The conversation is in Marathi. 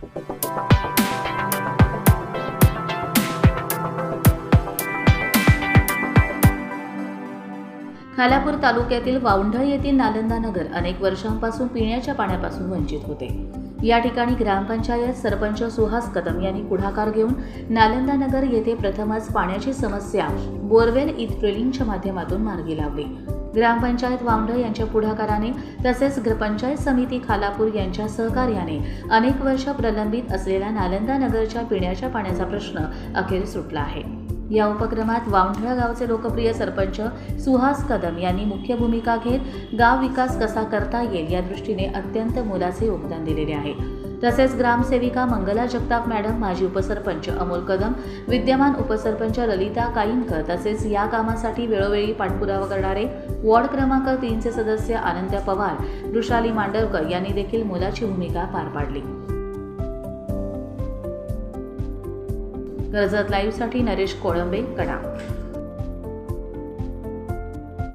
खालापूर तालुक्यातील वावंढळ येथील नालंदा नगर अनेक वर्षांपासून पिण्याच्या पाण्यापासून वंचित होते. या ठिकाणी ग्रामपंचायत सरपंच सुहास कदम यांनी पुढाकार घेऊन नालंदा नगर येथे प्रथमच पाण्याची समस्या बोरवेल इथ ड्रिलिंगच्या माध्यमातून मार्गी लावली. ग्रामपंचायत वावंढळ यांच्या पुढाकाराने तसेच ग्र- पंचायत समिती खालापूर यांच्या सहकार्याने अनेक वर्ष प्रलंबित असलेल्या नालंदा नगरच्या पिण्याच्या पाण्याचा प्रश्न अखेर सुटला आहे. या उपक्रमात वावंढळ गावचे लोकप्रिय सरपंच सुहास कदम यांनी मुख्य भूमिका घेत गाव विकास कसा करता येईल या दृष्टीने अत्यंत मोलाचे योगदान दिलेले आहे. तसेच ग्रामसेविका मंगला जगताप मॅडम माजी उपसरपंच अमोल कदम विद्यमान उपसरपंच ललिता काईनकर तसेच या कामासाठी वेळोवेळी पाठपुरावा करणारे वॉर्ड क्रमांक तीनचे सदस्य आनंद्या पवार वृषाली मांडवकर यांनी देखील मोलाची भूमिका पार पाडली. कर्जत लाईव्हसाठी नरेश कोळंबे कडा